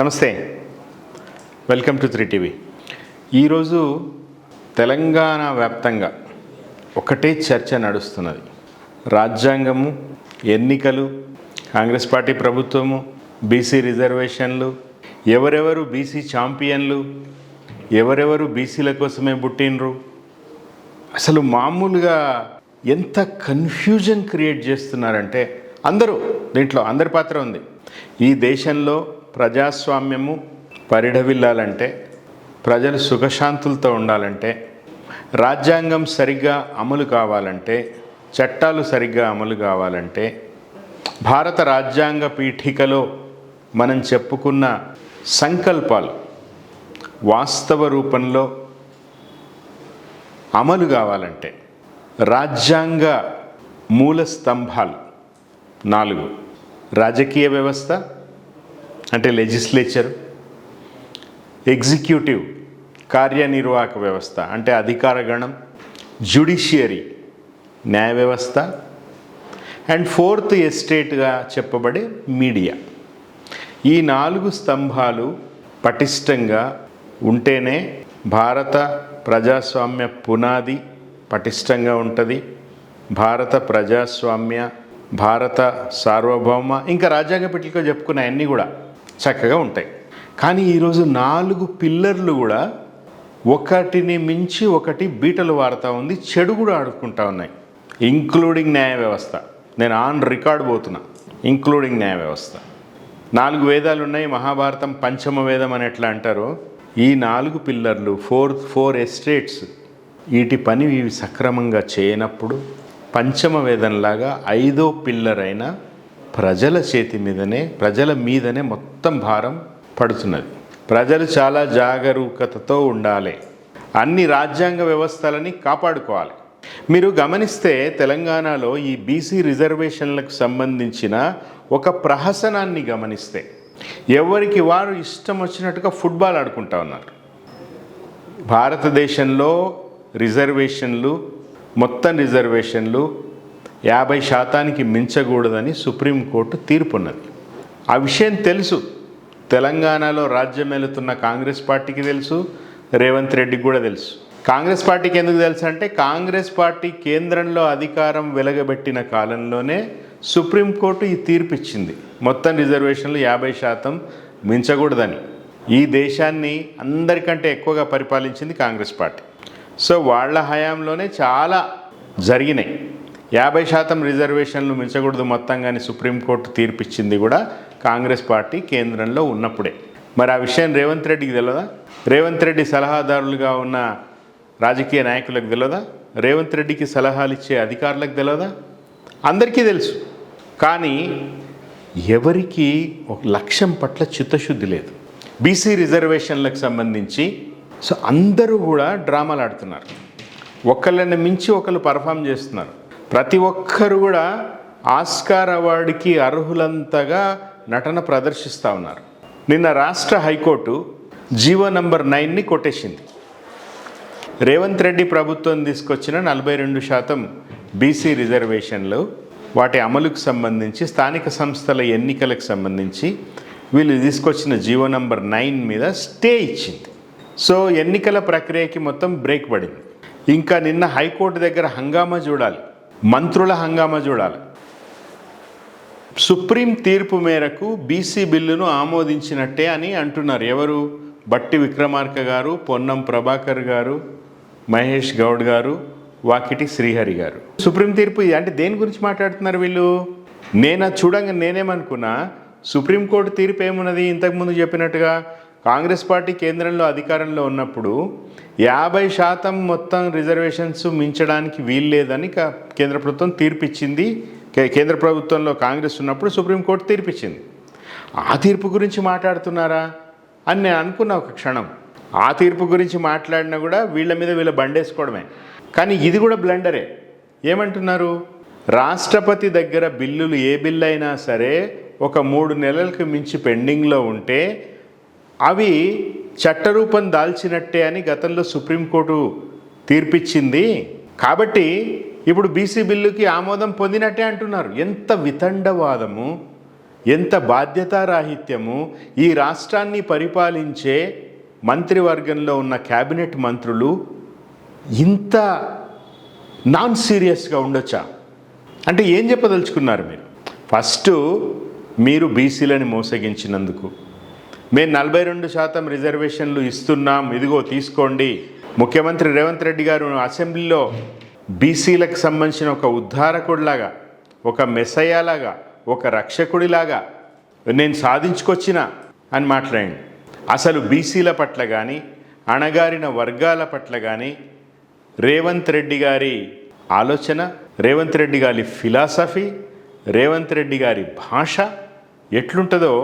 నమస్తే. Welcome to three TV ఈరోజు తెలంగాణ వ్యాప్తంగా ఒకటే చర్చ నడుస్తున్నది. రాజ్యాంగము ఎన్నికలు కాంగ్రెస్ పార్టీ ప్రభుత్వము బీసీ రిజర్వేషన్లు ఎవరెవరు బీసీ ఛాంపియన్లు ఎవరెవరు బీసీల కోసమే పుట్టినరు అసలు మామూలుగా ఎంత కన్ఫ్యూజన్ క్రియేట్ చేస్తున్నారంటే అందరూ దీంట్లో అందరి పాత్ర ఉంది. ఈ దేశంలో ప్రజాస్వామ్యము పరిఢవిల్లాలంటే ప్రజలు సుఖశాంతులతో ఉండాలంటే రాజ్యాంగం సరిగ్గా అమలు కావాలంటే చట్టాలు సరిగ్గా అమలు కావాలంటే భారత రాజ్యాంగ పీఠికలో మనం చెప్పుకున్న సంకల్పాలు వాస్తవ రూపంలో అమలు కావాలంటే రాజ్యాంగ మూల స్తంభాలు నాలుగు. రాజకీయ వ్యవస్థ అంటే లెజిస్లేచర్ ఎగ్జిక్యూటివ్ కార్యనిర్వాహక వ్యవస్థ అంటే అధికార గణం జ్యుడిషియరీ న్యాయ వ్యవస్థ అండ్ ఫోర్త్ ఎస్టేట్గా చెప్పబడే మీడియా ఈ నాలుగు స్తంభాలు పటిష్టంగా ఉంటేనే భారత ప్రజాస్వామ్య పునాది పటిష్టంగా ఉంటుంది. భారత ప్రజాస్వామ్య భారత సార్వభౌమ ఇంకా రాజ్యాంగ పిట్లతో చెప్పుకున్న అన్నీ కూడా చక్కగా ఉంటాయి. కానీ ఈరోజు నాలుగు పిల్లర్లు కూడా ఒకటిని మించి ఒకటి బీటలు వాడుతూ ఉంది చెడు కూడా ఆడుకుంటా ఉన్నాయి. ఇంక్లూడింగ్ న్యాయ వ్యవస్థ. నేను ఆన్ రికార్డ్ పోతున్నా. ఇంక్లూడింగ్ న్యాయ వ్యవస్థ. నాలుగు వేదాలు ఉన్నాయి మహాభారతం పంచమ వేదం అని ఎట్లా అంటారో ఈ నాలుగు పిల్లర్లు ఫోర్ ఫోర్ ఎస్టేట్స్ వీటి పని ఇవి సక్రమంగా చేయనప్పుడు పంచమ వేదంలాగా ఐదో పిల్లర్ అయిన ప్రజల చేతి మీదనే ప్రజల మీదనే మొత్తం భారం పడుతున్నది. ప్రజలు చాలా జాగరూకతతో ఉండాలి. అన్ని రాజ్యాంగ వ్యవస్థలని కాపాడుకోవాలి. మీరు గమనిస్తే తెలంగాణలో ఈ బీసీ రిజర్వేషన్లకు సంబంధించిన ఒక ప్రహసనాన్ని గమనిస్తే. ఎవరికి వారు ఇష్టం వచ్చినట్టుగా ఫుట్బాల్ ఆడుకుంటా ఉన్నారు. భారతదేశంలో రిజర్వేషన్లు మొత్తం రిజర్వేషన్లు యాభై శాతానికి మించకూడదని సుప్రీంకోర్టు తీర్పున్నది. ఆ విషయం తెలుసు. తెలంగాణలో రాజ్యం వెళుతున్న కాంగ్రెస్ పార్టీకి తెలుసు. రేవంత్ రెడ్డికి కూడా తెలుసు. కాంగ్రెస్ పార్టీకి ఎందుకు తెలుసు అంటే కాంగ్రెస్ పార్టీ కేంద్రంలో అధికారం వెలగబెట్టిన కాలంలోనే సుప్రీంకోర్టు ఈ తీర్పు ఇచ్చింది మొత్తం రిజర్వేషన్లు యాభై శాతం మించకూడదని. ఈ దేశాన్ని అందరికంటే ఎక్కువగా పరిపాలించింది కాంగ్రెస్ పార్టీ. సో వాళ్ళ హయాంలోనే చాలా జరిగినాయి. యాభై శాతం రిజర్వేషన్లు మించకూడదు మొత్తం కానీ సుప్రీంకోర్టు తీర్పిచ్చింది కూడా కాంగ్రెస్ పార్టీ కేంద్రంలో ఉన్నప్పుడే. మరి ఆ విషయం రేవంత్ రెడ్డికి తెలియదా రేవంత్ రెడ్డి సలహాదారులుగా ఉన్న రాజకీయ నాయకులకు తెలియదా రేవంత్ రెడ్డికి సలహాలు ఇచ్చే అధికారులకు తెలియదా అందరికీ తెలుసు. కానీ ఎవరికి ఒక లక్ష్యం పట్ల చిత్తశుద్ధి లేదు. బీసీ రిజర్వేషన్లకు సంబంధించి సో అందరూ కూడా డ్రామాలు ఆడుతున్నారు. ఒకళ్ళని మించి ఒకళ్ళు పర్ఫామ్ చేస్తున్నారు. ప్రతి ఒక్కరు కూడా ఆస్కార్ అవార్డుకి అర్హులంతగా నటన ప్రదర్శిస్తూ ఉన్నారు. నిన్న రాష్ట్ర హైకోర్టు జీవో నంబర్ నైన్ని కొట్టేసింది. రేవంత్ రెడ్డి ప్రభుత్వం తీసుకొచ్చిన నలభై రెండు శాతం బీసీ రిజర్వేషన్లు వాటి అమలుకు సంబంధించి స్థానిక సంస్థల ఎన్నికలకు సంబంధించి వీళ్ళు తీసుకొచ్చిన జీవో నంబర్ నైన్ మీద స్టే ఇచ్చింది. సో ఎన్నికల ప్రక్రియకి మొత్తం బ్రేక్ పడింది. ఇంకా నిన్న హైకోర్టు దగ్గర హంగామా చూడాలి. మంత్రుల హంగామా చూడాలి. సుప్రీం తీర్పు మేరకు బీసీ బిల్లును ఆమోదించినట్టే అని అంటున్నారు. ఎవరు? బట్టి విక్రమార్క గారు పొన్నం ప్రభాకర్ గారు మహేష్ గౌడ్ గారు వాకిటి శ్రీహరి గారు. సుప్రీం తీర్పు అంటే దేని గురించి మాట్లాడుతున్నారు వీళ్ళు? నేను చూడంగా నేనేమనుకున్నా సుప్రీంకోర్టు తీర్పు ఏమున్నది? ఇంతకుముందు చెప్పినట్టుగా కాంగ్రెస్ పార్టీ కేంద్రంలో అధికారంలో ఉన్నప్పుడు యాభై శాతం మొత్తం రిజర్వేషన్స్ మించడానికి వీల్లేదని కేంద్ర ప్రభుత్వం తీర్పిచ్చింది. కే- కేంద్ర ప్రభుత్వంలో కాంగ్రెస్ ఉన్నప్పుడు సుప్రీంకోర్టు తీర్పిచ్చింది. ఆ తీర్పు గురించి మాట్లాడుతున్నారా? అని నేను అనుకున్నా ఒక క్షణం. ఆ తీర్పు గురించి మాట్లాడినా కూడా వీళ్ళ మీద వీళ్ళ బండేసుకోవడమే. కానీ ఇది కూడా బ్లండరే. ఏమంటున్నారు? రాష్ట్రపతి దగ్గర బిల్లులు ఏ బిల్లు అయినా సరే ఒక మూడు నెలలకు మించి పెండింగ్లో ఉంటే అవి చట్టరూపం దాల్చినట్టే అని గతంలో సుప్రీంకోర్టు తీర్పిచ్చింది. కాబట్టి ఇప్పుడు బీసీ బిల్లుకి ఆమోదం పొందినట్టే అంటున్నారు. ఎంత వితండవాదము ఎంత బాధ్యతారాహిత్యము ఈ రాష్ట్రాన్ని పరిపాలించే మంత్రివర్గంలో ఉన్న క్యాబినెట్ మంత్రులు ఇంత నాన్ సీరియస్గా ఉండొచ్చా? అంటే ఏం చెప్పదలుచుకున్నారు మీరు? ఫస్ట్ మీరు బీసీలని మోసగించినందుకు. మేము నలభై రెండు శాతం రిజర్వేషన్లు ఇస్తున్నాం. ఇదిగో తీసుకోండి. ముఖ్యమంత్రి రేవంత్ రెడ్డి గారు అసెంబ్లీలో బీసీలకు సంబంధించిన ఒక ఉద్ధారకుడిలాగా ఒక మెసయ్యలాగా ఒక రక్షకుడిలాగా నేను సాధించుకొచ్చిన అని మాట్లాడండి. అసలు బీసీల పట్ల కానీ అణగారిన వర్గాల పట్ల కానీ రేవంత్ రెడ్డి గారి ఆలోచన రేవంత్ రెడ్డి గారి ఫిలాసఫీ రేవంత్ రెడ్డి గారి భాష ఎట్లుంటుందో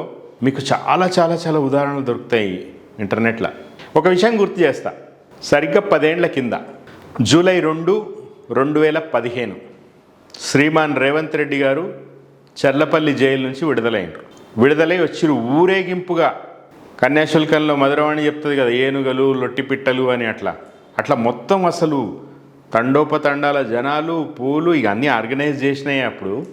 మీకు చాలా చాలా చాలా ఉదాహరణలు దొరుకుతాయి ఇంటర్నెట్లో. ఒక విషయం గుర్తు చేస్తా. సరిగ్గా పదేండ్ల కింద. జూలై రెండు రెండు వేల పదిహేను. శ్రీమాన్ రేవంత్ రెడ్డి గారు చర్లపల్లి జైలు నుంచి విడుదలైనరు విడుదలై వచ్చిరు ఊరేగింపుగా. కన్యాశుల్కంలో మధురవాణి చెప్తుంది కదా ఏనుగలు లొట్టిపిట్టలు అని అట్లా. అట్లా మొత్తం అసలు తండోపతండాల జనాలు పూలు ఇక ఆర్గనైజ్ చేసినాయి అప్పుడు.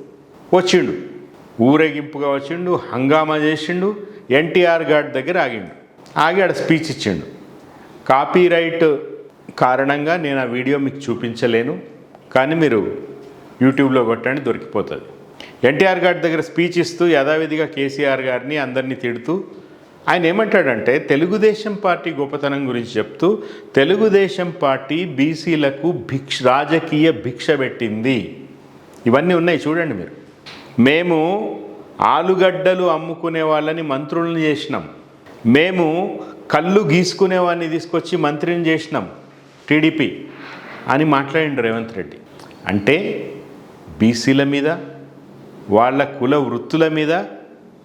వచ్చిండు. ఊరేగింపుగా వచ్చిండు హంగామా చేసిండు ఎన్టీఆర్ గార్డ్ దగ్గర ఆగిండు. ఆగి ఆడ స్పీచ్ ఇచ్చిండు. కాపీరైట్ కారణంగా నేను ఆ వీడియో మీకు చూపించలేను కానీ మీరు యూట్యూబ్లో కొట్టండి దొరికిపోతుంది. ఎన్టీఆర్ గారి దగ్గర స్పీచ్ ఇస్తూ యథావిధిగా కేసీఆర్ గారిని అందరినీ తిడుతూ ఆయన ఏమంటాడంటే తెలుగుదేశం పార్టీ గొప్పతనం గురించి చెప్తూ తెలుగుదేశం పార్టీ బీసీలకు భిక్ష రాజకీయ భిక్ష పెట్టింది. ఇవన్నీ ఉన్నాయి చూడండి మీరు. మేము ఆలుగడ్డలు అమ్ముకునే వాళ్ళని మంత్రులను చేసినాం. మేము కళ్ళు గీసుకునే వాడిని తీసుకొచ్చి మంత్రిని చేసినాం. టీడీపీ. అని మాట్లాడిండు రేవంత్ రెడ్డి. అంటే బీసీల మీద వాళ్ళ కుల వృత్తుల మీద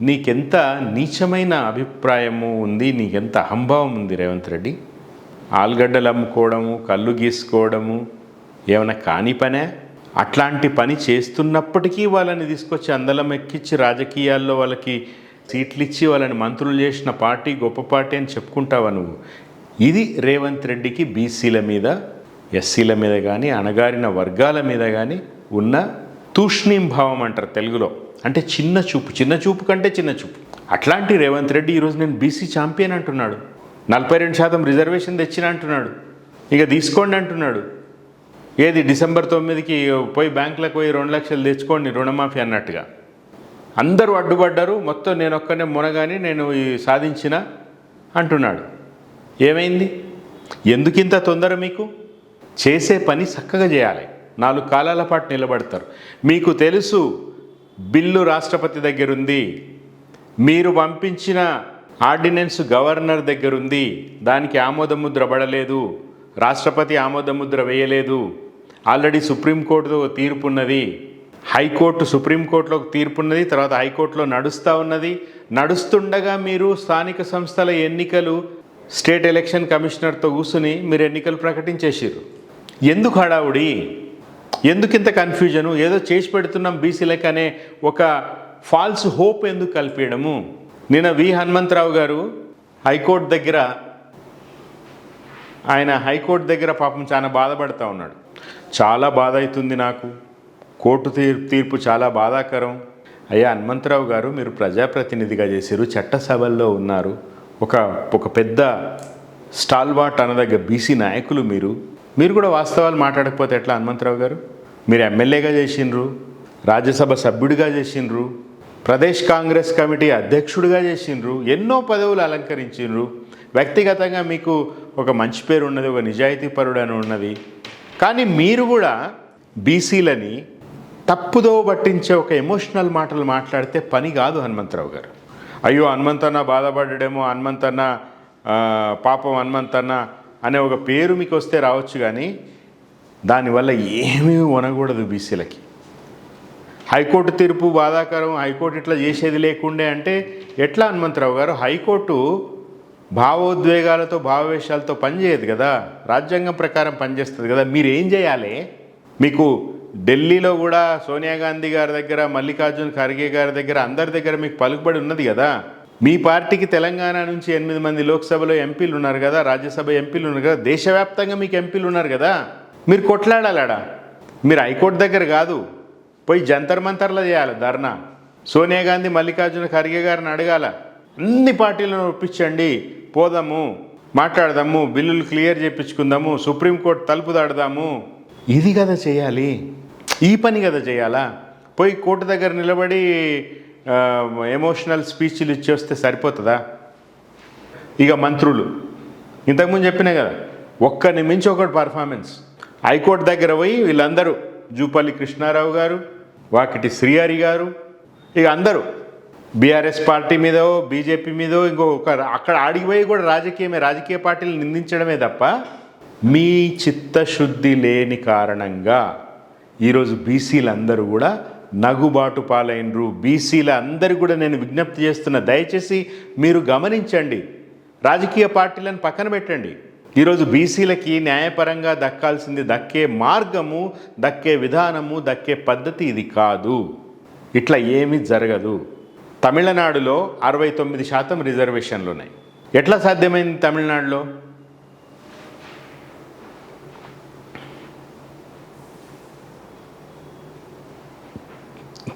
నీకెంత నీచమైన అభిప్రాయము ఉంది నీకెంత అహంభావం ఉంది రేవంత్ రెడ్డి? ఆలుగడ్డలు అమ్ముకోవడము కళ్ళు గీసుకోవడము ఏమైనా కాని పనే? అట్లాంటి పని చేస్తున్నప్పటికీ వాళ్ళని తీసుకొచ్చి అందలం ఎక్కించి రాజకీయాల్లో వాళ్ళకి సీట్లు ఇచ్చి వాళ్ళని మంత్రులు చేసిన పార్టీ గొప్ప పార్టీ అని చెప్పుకుంటావా నువ్వు? ఇది రేవంత్ రెడ్డికి బీసీల మీద ఎస్సీల మీద కానీ అణగారిన వర్గాల మీద కానీ ఉన్న తూష్ణీం భావం అంటారు తెలుగులో. అంటే చిన్న చూపు చిన్న చూపు కంటే చిన్న చూపు. అట్లాంటి రేవంత్ రెడ్డి ఈరోజు నేను బీసీ ఛాంపియన్ అంటున్నాడు. నలభై రెండు శాతం రిజర్వేషన్ తెచ్చిన అంటున్నాడు. ఇక తీసుకోండి అంటున్నాడు. ఏది డిసెంబర్ తొమ్మిదికి పోయి బ్యాంకులకు పోయి రెండు లక్షలు తెచ్చుకోండి రుణమాఫీ అన్నట్టుగా. అందరూ అడ్డుపడ్డారు మొత్తం నేను ఒక్కనే మునగాని నేను సాధించిన అంటున్నాడు. ఏమైంది? ఎందుకింత తొందర మీకు? చేసే పని చక్కగా చేయాలి. నాలుగు కాలాల పాటు నిలబడతారు. మీకు తెలుసు బిల్లు రాష్ట్రపతి దగ్గరుంది. మీరు పంపించిన ఆర్డినెన్స్ గవర్నర్ దగ్గరుంది. దానికి ఆమోదముద్ర పడలేదు. రాష్ట్రపతి ఆమోదముద్ర వేయలేదు. ఆల్రెడీ సుప్రీంకోర్టు తీర్పు ఉన్నది. హైకోర్టు సుప్రీంకోర్టులో ఒక తీర్పు ఉన్నది. తర్వాత హైకోర్టులో నడుస్తూ ఉన్నది. నడుస్తుండగా మీరు స్థానిక సంస్థల ఎన్నికలు స్టేట్ ఎలక్షన్ కమిషనర్తో కూర్చుని మీరు ఎన్నికలు ప్రకటించేసారు ఎందుకు హడావుడి? ఎందుకు ఇంత కన్ఫ్యూజను? ఏదో చేసి పెడుతున్నాం బీసీలకు అనే ఒక ఫాల్స్ హోప్ ఎందుకు కల్పించడము నిన్న వి హనుమంతరావు గారు హైకోర్టు దగ్గర ఆయన హైకోర్టు దగ్గర పాపం చాలా బాధపడతా ఉన్నాడు. చాలా బాధ అవుతుంది నాకు. కోర్టు తీర్పు తీర్పు చాలా బాధాకరం. అయ్యా హనుమంతరావు గారు మీరు ప్రజాప్రతినిధిగా చేశారు చట్టసభల్లో ఉన్నారు. ఒక ఒక పెద్ద స్టాల్వాట్ అనదగ్గ బీసీ నాయకులు మీరు. మీరు కూడా వాస్తవాలు మాట్లాడకపోతే ఎట్లా హనుమంతరావు గారు? మీరు ఎమ్మెల్యేగా చేసిండ్రు రాజ్యసభ సభ్యుడిగా చేసిండ్రు ప్రదేశ్ కాంగ్రెస్ కమిటీ అధ్యక్షుడిగా చేసిండ్రు ఎన్నో పదవులు అలంకరించిండ్రు వ్యక్తిగతంగా మీకు ఒక మంచి పేరు ఉన్నది ఒక నిజాయితీపరుడు అని ఉన్నది. కానీ మీరు కూడా బీసీలని తప్పుదో పట్టించే ఒక ఎమోషనల్ మాటలు మాట్లాడితే పని కాదు హనుమంతరావు గారు. అయ్యో హనుమంతన్న బాధపడ్డాడేమో హనుమంతన్న పాపం హనుమంతన్న అనే ఒక పేరు మీకు వస్తే రావచ్చు కానీ దానివల్ల ఏమీ కొనకూడదు బీసీలకి. హైకోర్టు తీర్పు బాధాకరం హైకోర్టు ఇట్లా చేసేది లేకుండే అంటే ఎట్లా హనుమంతరావు గారు? హైకోర్టు భావోద్వేగాలతో భావవేశాలతో పనిచేయదు కదా? రాజ్యాంగం ప్రకారం పనిచేస్తుంది కదా? మీరు ఏం చేయాలి? మీకు ఢిల్లీలో కూడా సోనియా గాంధీ గారి దగ్గర మల్లికార్జున్ ఖర్గే గారి దగ్గర అందరి దగ్గర మీకు పలుకుబడి ఉన్నది కదా? మీ పార్టీకి తెలంగాణ నుంచి ఎనిమిది మంది లోక్సభలో ఎంపీలు ఉన్నారు కదా? రాజ్యసభ ఎంపీలు ఉన్నారు కదా? దేశవ్యాప్తంగా మీకు ఎంపీలు ఉన్నారు కదా? మీరు కొట్లాడాలాడా? మీరు హైకోర్టు దగ్గర కాదు. పోయి జంతర్ మంతర్లో చేయాలి ధర్నా. సోనియా గాంధీ మల్లికార్జున ఖర్గే గారిని అడగాల. అన్ని పార్టీలను ఒప్పించండి. పోదాము మాట్లాడదాము బిల్లులు క్లియర్ చేయించుకుందాము సుప్రీంకోర్టు తలుపు దాడదాము ఇది కదా చేయాలి. ఈ పని కదా చేయాలా? పోయి కోర్టు దగ్గర నిలబడి ఎమోషనల్ స్పీచ్లు ఇచ్చేస్తే సరిపోతుందా? ఇక మంత్రులు ఇంతకుముందు చెప్పినా కదా ఒక్కని మించి ఒకటి పర్ఫార్మెన్స్ హైకోర్టు దగ్గర పోయి వీళ్ళందరూ జూపల్లి కృష్ణారావు గారు వాకిటి శ్రీహరి గారు ఇక అందరూ బీఆర్ఎస్ పార్టీ మీదో బీజేపీ మీదో ఇంకొక అక్కడ ఆడిపోయి కూడా రాజకీయమే రాజకీయ పార్టీలు నిందించడమే తప్ప మీ చిత్తశుద్ధి లేని కారణంగా ఈరోజు బీసీలు అందరూ కూడా నగుబాటు పాలైనరు. బీసీల అందరూ కూడా నేను విజ్ఞప్తి చేస్తున్న దయచేసి మీరు గమనించండి. రాజకీయ పార్టీలను పక్కన పెట్టండి. ఈరోజు బీసీలకి న్యాయపరంగా దక్కాల్సింది దక్కే మార్గము దక్కే విధానము దక్కే పద్ధతి ఇది కాదు. ఇట్లా ఏమీ జరగదు. తమిళనాడులో అరవై తొమ్మిది శాతం రిజర్వేషన్లు ఉన్నాయి ఎట్లా సాధ్యమైంది తమిళనాడులో?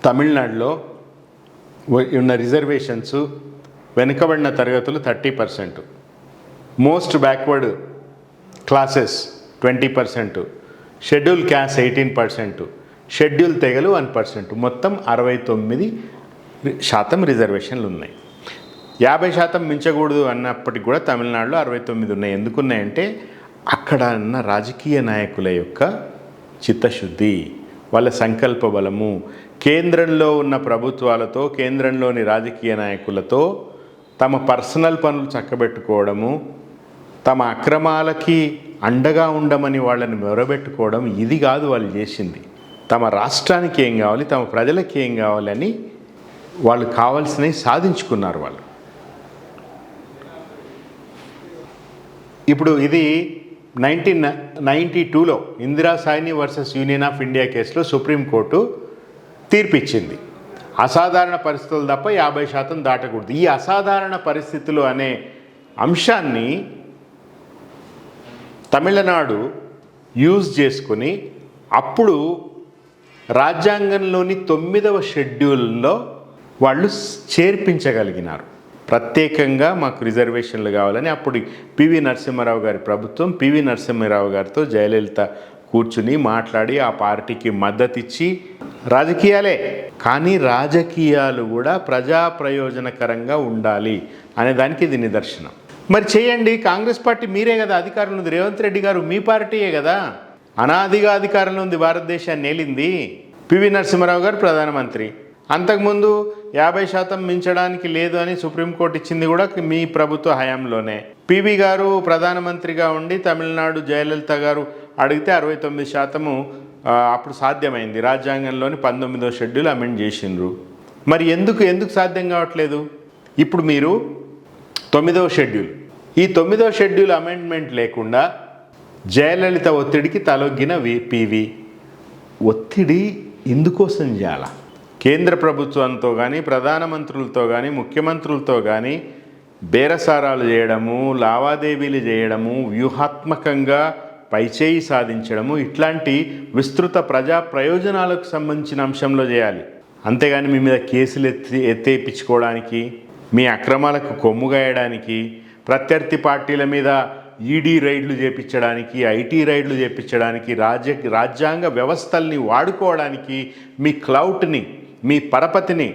తమిళనాడులో ఉన్న రిజర్వేషన్స్ వెనుకబడిన తరగతులు thirty percent. Most backward classes twenty percent. Schedule caste eighteen percent. Schedule తెగలు వన్ పర్సెంట్. మొత్తం అరవై తొమ్మిది శాతం రిజర్వేషన్లు ఉన్నాయి. యాభై శాతం మించకూడదు అన్నప్పటికి కూడా తమిళనాడులో అరవై తొమ్మిది ఉన్నాయి. ఎందుకున్నాయంటే అక్కడ ఉన్న రాజకీయ నాయకుల యొక్క చిత్తశుద్ధి వాళ్ళ సంకల్ప బలము కేంద్రంలో ఉన్న ప్రభుత్వాలతో కేంద్రంలోని రాజకీయ నాయకులతో తమ పర్సనల్ పనులు చక్కబెట్టుకోవడము తమ అక్రమాలకి అండగా ఉండమని వాళ్ళని మొరబెట్టుకోవడం ఇది కాదు వాళ్ళు చేసింది. తమ రాష్ట్రానికి ఏం కావాలి తమ ప్రజలకి ఏం కావాలని వాళ్ళు కావాల్సినవి సాధించుకున్నారు వాళ్ళు. ఇప్పుడు ఇది నైన్టీన్ నైంటీ టూలో Indira Sawhney versus union of India కేసులో సుప్రీంకోర్టు తీర్పిచ్చింది. అసాధారణ పరిస్థితులు తప్ప యాభై శాతం దాటకూడదు. ఈ అసాధారణ పరిస్థితులు అనే అంశాన్ని తమిళనాడు యూజ్ చేసుకుని అప్పుడు రాజ్యాంగంలోని తొమ్మిదవ షెడ్యూల్లో వాళ్ళు చేర్పించగలిగినారు. ప్రత్యేకంగా మాకు రిజర్వేషన్లు కావాలని అప్పుడు పివి నరసింహారావు గారి ప్రభుత్వం పివి నరసింహారావు గారితో జయలలిత కూర్చుని మాట్లాడి ఆ పార్టీకి మద్దతు ఇచ్చి రాజకీయాలే. కానీ రాజకీయాలు కూడా ప్రజా ప్రయోజనకరంగా ఉండాలి అనే దానికి ఇది నిదర్శనం. మరి చేయండి కాంగ్రెస్ పార్టీ మీరే కదా అధికారంలో ఉంది. రేవంత్ రెడ్డి గారు మీ పార్టీయే కదా. అనాదిగా అధికారంలో ఉంది భారతదేశాన్ని నేలింది పివి నరసింహారావు గారు ప్రధానమంత్రి. అంతకుముందు యాభై శాతం మించడానికి లేదు అని సుప్రీంకోర్టు ఇచ్చింది కూడా మీ ప్రభుత్వ హయాంలోనే. పివి గారు ప్రధానమంత్రిగా ఉండి తమిళనాడు జయలలిత గారు అడిగితే అరవై తొమ్మిది శాతము అప్పుడు సాధ్యమైంది. రాజ్యాంగంలోని పంతొమ్మిదో షెడ్యూల్ అమెండ్ చేసిండ్రు. మరి ఎందుకు ఎందుకు సాధ్యం కావట్లేదు? ఇప్పుడు మీరు తొమ్మిదవ షెడ్యూల్. ఈ తొమ్మిదవ షెడ్యూల్ అమెండ్మెంట్ లేకుండా జయలలిత ఒత్తిడికి తలొగ్గిన వి పివి. ఒత్తిడి ఎందుకోసం చేయాల? కేంద్ర ప్రభుత్వంతో కానీ ప్రధానమంత్రులతో కానీ ముఖ్యమంత్రులతో కానీ బేరసారాలు చేయడము లావాదేవీలు చేయడము వ్యూహాత్మకంగా పైచేయి సాధించడము ఇట్లాంటి విస్తృత ప్రజా ప్రయోజనాలకు సంబంధించిన అంశంలో చేయాలి. అంతేగాని మీ మీద కేసులు ఎత్తి ఎత్తేపించుకోవడానికి మీ అక్రమాలకు కొమ్ముగాయడానికి ప్రత్యర్థి పార్టీల మీద ఈడీ రైడ్లు చేపించడానికి ఐటీ రైడ్లు చేపించడానికి రాజ్య రాజ్యాంగ వ్యవస్థల్ని వాడుకోవడానికి మీ క్లౌట్ని మీ పరపతిని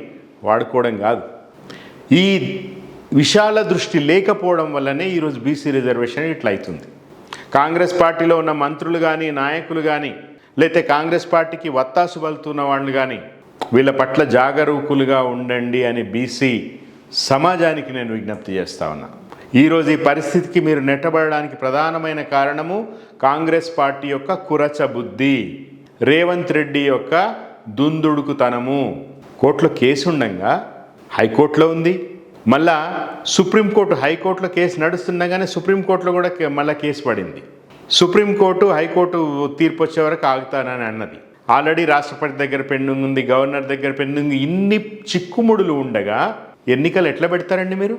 వాడుకోవడం కాదు. ఈ విశాల దృష్టి లేకపోవడం వల్లనే ఈరోజు బీసీ రిజర్వేషన్ ఇట్లా అవుతుంది కాంగ్రెస్ పార్టీలో ఉన్న మంత్రులు కానీ నాయకులు కానీ లేతే కాంగ్రెస్ పార్టీకి వత్తాసు పలుతున్న వాళ్ళు కానీ వీళ్ళ పట్ల జాగరూకులుగా ఉండండి అని బీసీ సమాజానికి నేను విజ్ఞప్తి చేస్తా ఉన్నా. ఈరోజు ఈ పరిస్థితికి మీరు నెట్టబడడానికి ప్రధానమైన కారణము కాంగ్రెస్ పార్టీ యొక్క కురచ బుద్ధి. రేవంత్ రెడ్డి యొక్క దుందుడుకుతనము. కోర్టులో కేసు ఉండగా హైకోర్టులో ఉంది. మళ్ళా సుప్రీంకోర్టు హైకోర్టులో కేసు నడుస్తుండగానే సుప్రీంకోర్టులో కూడా కే- కేసు పడింది. సుప్రీంకోర్టు హైకోర్టు తీర్పు వచ్చే వరకు ఆగుతానని అన్నది. ఆల్రెడీ రాష్ట్రపతి దగ్గర పెండింగ్ ఉంది గవర్నర్ దగ్గర పెండింగ్ ఇన్ని చిక్కుముడులు ఉండగా ఎన్నికలు ఎట్లా పెడతారండి మీరు?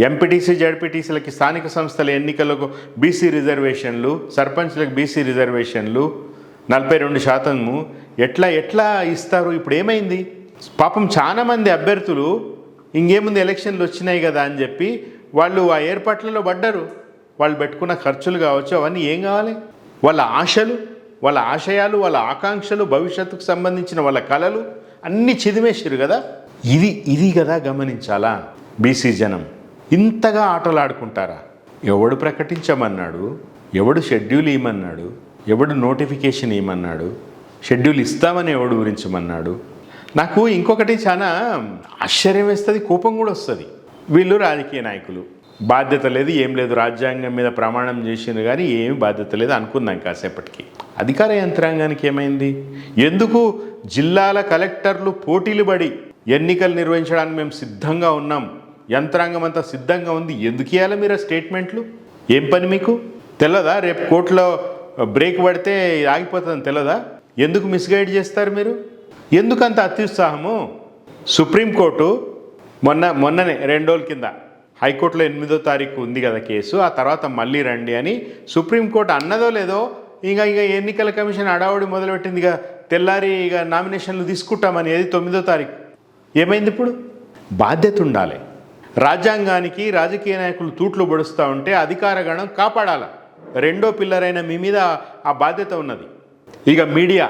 ఎంపీటీసీ జడ్పీటీసీలకి స్థానిక సంస్థల ఎన్నికలకు బీసీ రిజర్వేషన్లు సర్పంచ్లకు బీసీ రిజర్వేషన్లు నలభై రెండు శాతము ఎట్లా ఎట్లా ఇస్తారు? ఇప్పుడు ఏమైంది? పాపం చాలా మంది అభ్యర్థులు ఇంకేముంది ఎలక్షన్లు వచ్చినాయి కదా అని చెప్పి వాళ్ళు ఆ ఏర్పాట్లలో పడ్డారు. వాళ్ళు పెట్టుకున్న ఖర్చులు కావచ్చు అవన్నీ ఏం కావాలి? వాళ్ళ ఆశలు వాళ్ళ ఆశయాలు వాళ్ళ ఆకాంక్షలు భవిష్యత్తుకు సంబంధించిన వాళ్ళ కళలు అన్నీ చిదిమేసారు కదా? ఇది ఇది కదా గమనించాలా? బీసీ జనం ఇంతగా ఆటలాడుకుంటారా? ఎవడు ప్రకటించమన్నాడు? ఎవడు షెడ్యూల్ ఇవ్వమన్నాడు ఎవడు నోటిఫికేషన్ ఇవ్వమన్నాడు షెడ్యూల్ ఇస్తామని ఎవడు గురించమన్నాడు నాకు ఇంకొకటి చాలా ఆశ్చర్యం వేస్తుంది కోపం కూడా వస్తుంది. వీళ్ళు రాజకీయ నాయకులు. బాధ్యత లేదు ఏం లేదు రాజ్యాంగం మీద ప్రమాణం చేసింది కానీ ఏమి బాధ్యత లేదు అనుకుందాం కాసేపటికి. అధికార యంత్రాంగానికి ఏమైంది? ఎందుకు జిల్లాల కలెక్టర్లు పోటీలు పడి ఎన్నికలు నిర్వహించడానికి మేము సిద్ధంగా ఉన్నాం? యంత్రాంగం అంతా సిద్ధంగా ఉంది. ఎందుకు ఇవ్వాలి మీరు స్టేట్మెంట్లు? ఏం పని మీకు? తెల్లదా? రేపు కోర్టులో బ్రేక్ పడితే ఆగిపోతుందని తెల్లదా? ఎందుకు మిస్గైడ్ చేస్తారు మీరు? ఎందుకు అంత అత్యుత్సాహము సుప్రీంకోర్టు మొన్న మొన్ననే రెండు రోజుల కింద హైకోర్టులో ఎనిమిదో తారీఖు ఉంది కదా కేసు ఆ తర్వాత మళ్ళీ రండి అని సుప్రీంకోర్టు అన్నదో లేదో ఇంకా ఇక ఎన్నికల కమిషన్ అడావుడి మొదలుపెట్టింది ఇక తెల్లారి ఇక నామినేషన్లు తీసుకుంటామని ఏది తొమ్మిదో తారీఖు. ఏమైంది ఇప్పుడు? బాధ్యత ఉండాలి. రాజ్యాంగానికి రాజకీయ నాయకులు తూట్లు పొడుస్తూ ఉంటే అధికార గణం కాపాడాల. రెండో పిల్లరైన మీ మీద ఆ బాధ్యత ఉన్నది. ఇక మీడియా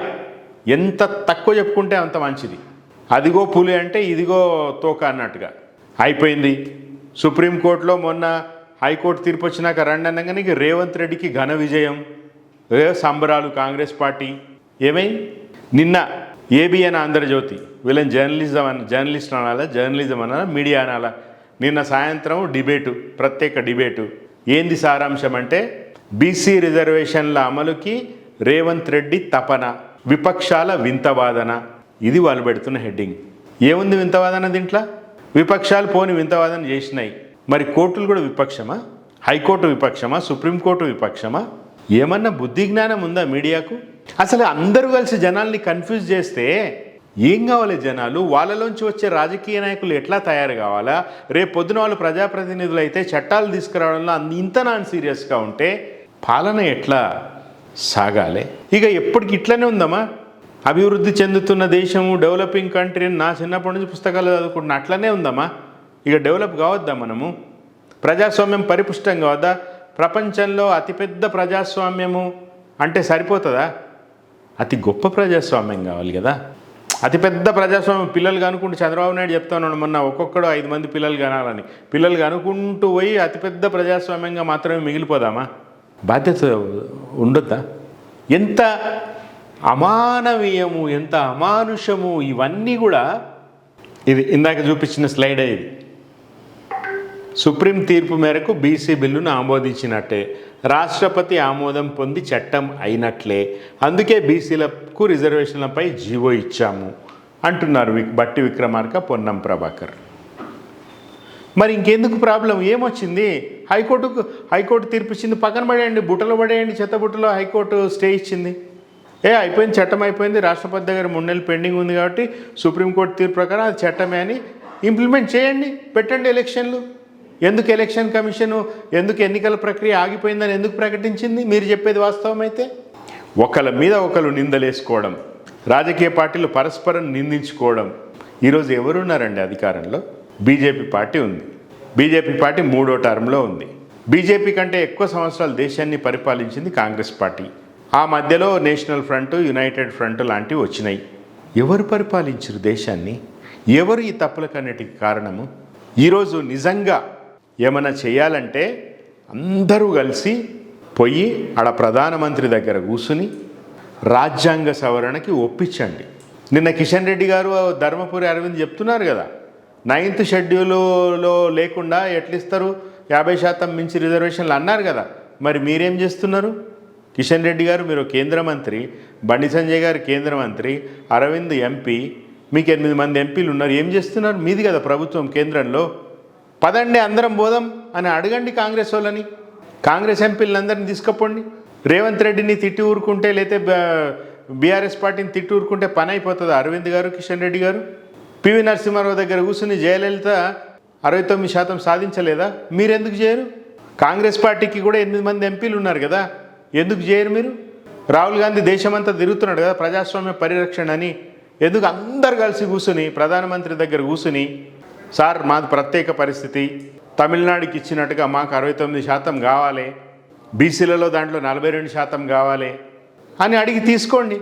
ఎంత తక్కువ చెప్పుకుంటే అంత మంచిది. అదిగో పులి అంటే ఇదిగో తోక అన్నట్టుగా. అయిపోయింది. సుప్రీంకోర్టులో మొన్న హైకోర్టు తీర్పు వచ్చినాక రండి అనగానే రేవంత్ రెడ్డికి ఘన విజయం. సంబరాలు కాంగ్రెస్ పార్టీ. ఏమై? నిన్న ఏబిఎన్ ఆంధ్రజ్యోతి వీళ్ళని జర్నలిజం అన్న జర్నలిస్ట్ అనాలా జర్నలిజం అనాలా మీడియా అనాలా? నిన్న సాయంత్రం డిబేటు ప్రత్యేక డిబేటు. ఏంది సారాంశం అంటే బీసీ రిజర్వేషన్ల అమలుకి రేవంత్ రెడ్డి తపన విపక్షాల వింతవాదన. ఇది వాళ్ళు పెడుతున్న హెడ్డింగ్. ఏముంది వింతవాదన దీంట్లో? విపక్షాలు పోని వింతవాదన చేసినాయి. మరి కోర్టులు కూడా విపక్షమా? హైకోర్టు విపక్షమా? సుప్రీంకోర్టు విపక్షమా? ఏమన్నా బుద్ధి జ్ఞానం ఉందా మీడియాకు? అసలు అందరూ కలిసి జనాల్ని కన్ఫ్యూజ్ చేస్తే ఏం కావాలి జనాలు? వాళ్ళలోంచి వచ్చే రాజకీయ నాయకులు ఎట్లా తయారు కావాలా? రేపు పొద్దున వాళ్ళు ప్రజాప్రతినిధులు అయితే చట్టాలు తీసుకురావడంలో అంత ఇంత నాన్ సీరియస్గా ఉంటే పాలన ఎట్లా? సాగాలి. ఇక ఎప్పటికి ఇట్లనే ఉందమ్మా. అభివృద్ధి చెందుతున్న దేశము డెవలపింగ్ కంట్రీ అని నా చిన్నప్పటి నుంచి పుస్తకాలు చదువుకుంటున్నా. అట్లనే ఉందమ్మా. ఇక డెవలప్ కావద్దా మనము? ప్రజాస్వామ్యం పరిపుష్టం కావద్దా? ప్రపంచంలో అతిపెద్ద ప్రజాస్వామ్యము అంటే సరిపోతుందా? అతి గొప్ప ప్రజాస్వామ్యం కావాలి కదా. అతిపెద్ద ప్రజాస్వామ్యం పిల్లలు కనుకుంటూ చంద్రబాబు నాయుడు చెప్తాను మొన్న ఒక్కొక్కడు ఐదు మంది పిల్లలు కనాలని. పిల్లలు కనుక్కుంటూ పోయి అతిపెద్ద ప్రజాస్వామ్యంగా మాత్రమే మిగిలిపోదామా? బాధ్యత ఉండొద్దా? ఎంత అమానవీయము ఎంత అమానుషము ఇవన్నీ కూడా ఇది ఇందాక చూపించిన స్లైడ్ ఇది. సుప్రీం తీర్పు మేరకు బీసీ బిల్లును ఆమోదించినట్టే రాష్ట్రపతి ఆమోదం పొంది చట్టం అయినట్లే అందుకే బీసీలకు రిజర్వేషన్లపై జీవో ఇచ్చాము అంటున్నారు విక్ బట్టి విక్రమార్క పొన్నం ప్రభాకర్. మరి ఇంకెందుకు ప్రాబ్లం? ఏమొచ్చింది? హైకోర్టుకు హైకోర్టు తీర్పు ఇచ్చింది. పక్కన పడేయండి బుట్టలు పడేయండి చెత్త బుట్టలో హైకోర్టు స్టే ఇచ్చింది. ఏ అయిపోయింది చట్టం అయిపోయింది. రాష్ట్రపతి దగ్గర మూడు నెలలు పెండింగ్ ఉంది కాబట్టి సుప్రీంకోర్టు తీర్పు ప్రకారం అది చట్టమే అని ఇంప్లిమెంట్ చేయండి పెట్టండి ఎలక్షన్లు. ఎందుకు ఎలక్షన్ కమిషన్ ఎందుకు ఎన్నికల ప్రక్రియ ఆగిపోయిందని ఎందుకు ప్రకటించింది? మీరు చెప్పేది వాస్తవమైతే ఒకళ్ళ మీద ఒకరు నిందలేసుకోవడం రాజకీయ పార్టీలు పరస్పరం నిందించుకోవడం. ఈరోజు ఎవరున్నారండి అధికారంలో? బీజేపీ పార్టీ ఉంది. బీజేపీ పార్టీ మూడో టర్మ్లో ఉంది. బీజేపీ కంటే ఎక్కువ సంవత్సరాలు దేశాన్ని పరిపాలించింది కాంగ్రెస్ పార్టీ. ఆ మధ్యలో నేషనల్ ఫ్రంట్ యునైటెడ్ ఫ్రంట్ లాంటివి వచ్చినాయి. ఎవరు పరిపాలించరు దేశాన్ని? ఎవరు ఈ తప్పులకన్నిటికి కారణము? ఈరోజు నిజంగా ఏమైనా చేయాలంటే అందరూ కలిసి పోయి ఆడ ప్రధానమంత్రి దగ్గర కూసుని రాజ్యాంగ సవరణకి ఒప్పించండి. నిన్న కిషన్ రెడ్డి గారు ధర్మపురి అరవింద్ చెప్తున్నారు కదా నైన్త్ షెడ్యూల్లో లేకుండా ఎట్లిస్తారు? యాభై శాతం మించి రిజర్వేషన్లు అన్నారు కదా. మరి మీరేం చేస్తున్నారు? కిషన్ రెడ్డి గారు మీరు కేంద్ర మంత్రి బండి సంజయ్ గారు కేంద్ర మంత్రి అరవింద్ ఎంపీ మీకు ఎనిమిది మంది ఎంపీలు ఉన్నారు. ఏం చేస్తున్నారు? మీది కదా ప్రభుత్వం కేంద్రంలో. పదండి అందరం పోదాం అని అడగండి కాంగ్రెస్ వాళ్ళని. కాంగ్రెస్ ఎంపీలందరినీ తీసుకుపోండి. రేవంత్ రెడ్డిని తిట్టి ఊరుకుంటే లేతే బీఆర్ఎస్ పార్టీని తిట్టి ఊరుకుంటే పని అయిపోతుంది? అరవింద్ గారు కిషన్ రెడ్డి గారు? పివి నరసింహారావు దగ్గర కూర్చుని జయలలిత అరవై తొమ్మిది శాతం సాధించలేదా? మీరెందుకు చేయరు? కాంగ్రెస్ పార్టీకి కూడా ఎనిమిది మంది ఎంపీలు ఉన్నారు కదా. ఎందుకు చేయరు మీరు? రాహుల్ గాంధీ దేశమంతా తిరుగుతున్నాడు కదా ప్రజాస్వామ్య పరిరక్షణ అని. ఎందుకు అందరు కలిసి కూర్చుని ప్రధానమంత్రి దగ్గర కూర్చుని సార్ మాది ప్రత్యేక పరిస్థితి. తమిళనాడుకి ఇచ్చినట్టుగా మాకు అరవై తొమ్మిది శాతం కావాలి. బీసీలలో దాంట్లో నలభై రెండు శాతం కావాలి. అని అడిగి తీసుకోండి.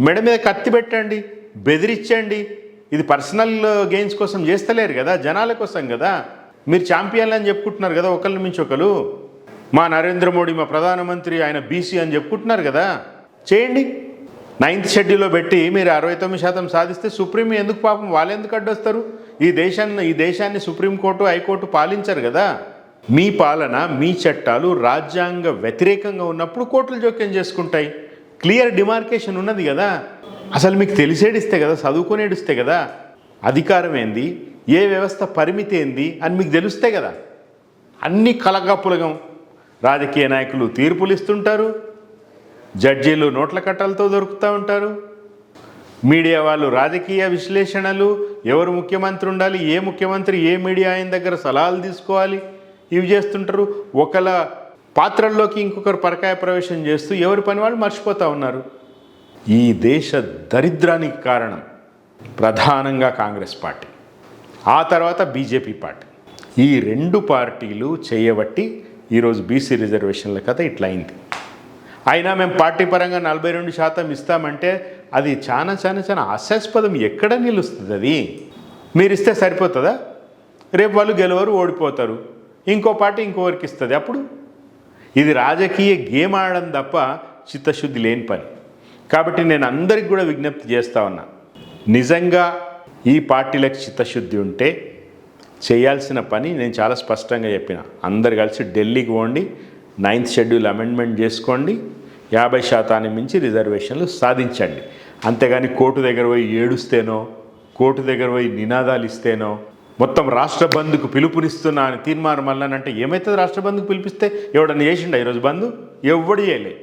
మెడ మీద కత్తి పెట్టండి బెదిరించండి. ఇది పర్సనల్ గెయిన్స్ కోసం చేస్తలేరు కదా జనాల కోసం కదా. మీరు ఛాంపియన్లు అని చెప్పుకుంటున్నారు కదా ఒకళ్ళ మించి ఒకరు మా నరేంద్ర మోడీ మా ప్రధానమంత్రి ఆయన బీసీ అని చెప్పుకుంటున్నారు కదా. చేయండి. నైన్త్ షెడ్యూల్లో పెట్టి మీరు అరవై తొమ్మిది శాతం సాధిస్తే సుప్రీం ఎందుకు పాపం? వాళ్ళు ఎందుకు అడ్డొస్తారు? ఈ దేశాన్ని ఈ దేశాన్ని సుప్రీంకోర్టు హైకోర్టు పాలించరు కదా. మీ పాలన మీ చట్టాలు రాజ్యాంగ వ్యతిరేకంగా ఉన్నప్పుడు కోర్టులు జోక్యం చేసుకుంటాయి. క్లియర్ డిమార్కేషన్ ఉన్నది కదా. అసలు మీకు తెలిసేడిస్తే కదా చదువుకునేడిస్తే కదా అధికారం ఏంది ఏ వ్యవస్థ పరిమితి ఏంది అని మీకు తెలుస్తే కదా. అన్ని కలగపులగం రాజకీయ నాయకులు తీర్పులు ఇస్తుంటారు జడ్జీలు నోట్ల కట్టలతో దొరుకుతూ ఉంటారు. మీడియా వాళ్ళు రాజకీయ విశ్లేషణలు ఎవరు ముఖ్యమంత్రి ఉండాలి ఏ ముఖ్యమంత్రి ఏ మీడియా ఆయన దగ్గర సలహాలు తీసుకోవాలి ఇవి చేస్తుంటారు. ఒకళ్ళ పాత్రల్లోకి ఇంకొకరు పరకాయ ప్రవేశం చేస్తూ ఎవరి పని వాళ్ళు మర్చిపోతూ ఉన్నారు. ఈ దేశ దరిద్రానికి కారణం ప్రధానంగా కాంగ్రెస్ పార్టీ ఆ తర్వాత బీజేపీ పార్టీ. ఈ రెండు పార్టీలు చేయబట్టి ఈరోజు బీసీ రిజర్వేషన్ల కథ ఇట్లా అయింది. అయినా మేము పార్టీ పరంగా నలభై రెండు శాతం ఇస్తామంటే అది చాలా చాలా చాలా హాస్యాస్పదం ఎక్కడ నిలుస్తుంది అది? మీరు ఇస్తే సరిపోతుందా? రేపు వాళ్ళు గెలవరు ఓడిపోతారు. ఇంకో పార్టీ ఇంకోరికి ఇస్తుంది అప్పుడు? ఇది రాజకీయ గేమ్ ఆడడం తప్ప చిత్తశుద్ధి లేని పని. కాబట్టి నేను అందరికి కూడా విజ్ఞప్తి చేస్తా ఉన్నా. నిజంగా ఈ పార్టీలకు చిత్తశుద్ధి ఉంటే చేయాల్సిన పని నేను చాలా స్పష్టంగా చెప్పిన. అందరు కలిసి ఢిల్లీకి పోండి నైన్త్ షెడ్యూల్ అమెండ్మెంట్ చేసుకోండి యాభై శాతాన్ని మించి రిజర్వేషన్లు సాధించండి. అంతేగాని కోర్టు దగ్గర పోయి ఏడుస్తేనో కోర్టు దగ్గర పోయి నినాదాలు ఇస్తేనో మొత్తం రాష్ట్ర బంధుకు పిలుపునిస్తున్నా అని తీర్మానం వల్లనంటే ఏమవుతుంది రాష్ట్ర బంధుకు పిలిపిస్తే? ఎవడన్నా చేసిండా ఈరోజు బంధు ఎవడు చేయలే.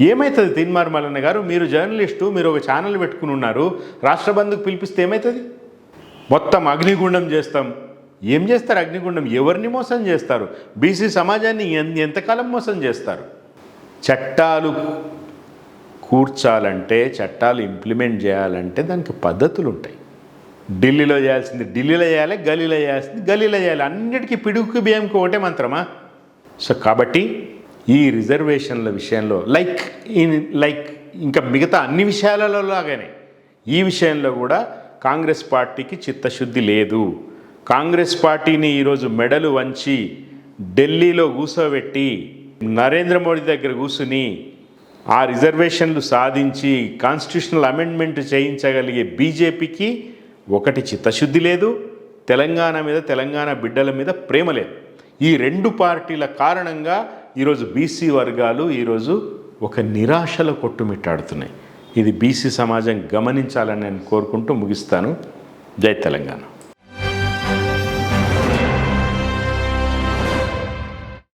ఏమవుతుంది తీన్మార్ మల్లన్న గారు? మీరు జర్నలిస్టు మీరు ఒక ఛానల్ పెట్టుకుని ఉన్నారు. రాష్ట్ర బంధుకు పిలిపిస్తే ఏమవుతుంది మొత్తం అగ్నిగుండం చేస్తాం. ఏం చేస్తారు అగ్నిగుండం? ఎవరిని మోసం చేస్తారు? బీసీ సమాజాన్ని ఎంతకాలం మోసం చేస్తారు? చట్టాలు కూర్చాలంటే చట్టాలు ఇంప్లిమెంట్ చేయాలంటే దానికి పద్ధతులు ఉంటాయి ఢిల్లీలో చేయాల్సింది ఢిల్లీలో చేయాలి గలీలో చేయాల్సింది గలీలో చేయాలి. అన్నిటికీ పిడుగుకి బియ్యంకి ఒకటే మంత్రమా? సో కాబట్టి ఈ రిజర్వేషన్ల విషయంలో లైక్ ఇన్ లైక్ ఇంకా మిగతా అన్ని విషయాలలో లాగానే ఈ విషయంలో కూడా కాంగ్రెస్ పార్టీకి చిత్తశుద్ధి లేదు. కాంగ్రెస్ పార్టీని ఈరోజు మెడలు వంచి ఢిల్లీలో కూసోబెట్టి నరేంద్ర మోడీ దగ్గర కూసుని ఆ రిజర్వేషన్లు సాధించి కాన్స్టిట్యూషనల్ అమెండ్మెంట్ చేయించగలిగే బీజేపీకి ఒకటి చిత్తశుద్ధి లేదు తెలంగాణ మీద తెలంగాణ బిడ్డల మీద ప్రేమ లేదు. ఈ రెండు పార్టీల కారణంగా ఈరోజు బీసీ వర్గాలు ఈరోజు ఒక నిరాశలో కొట్టుమిట్టాడుతున్నాయి. ఇది బీసీ సమాజం గమనించాలని నేను కోరుకుంటూ ముగిస్తాను. జై తెలంగాణ.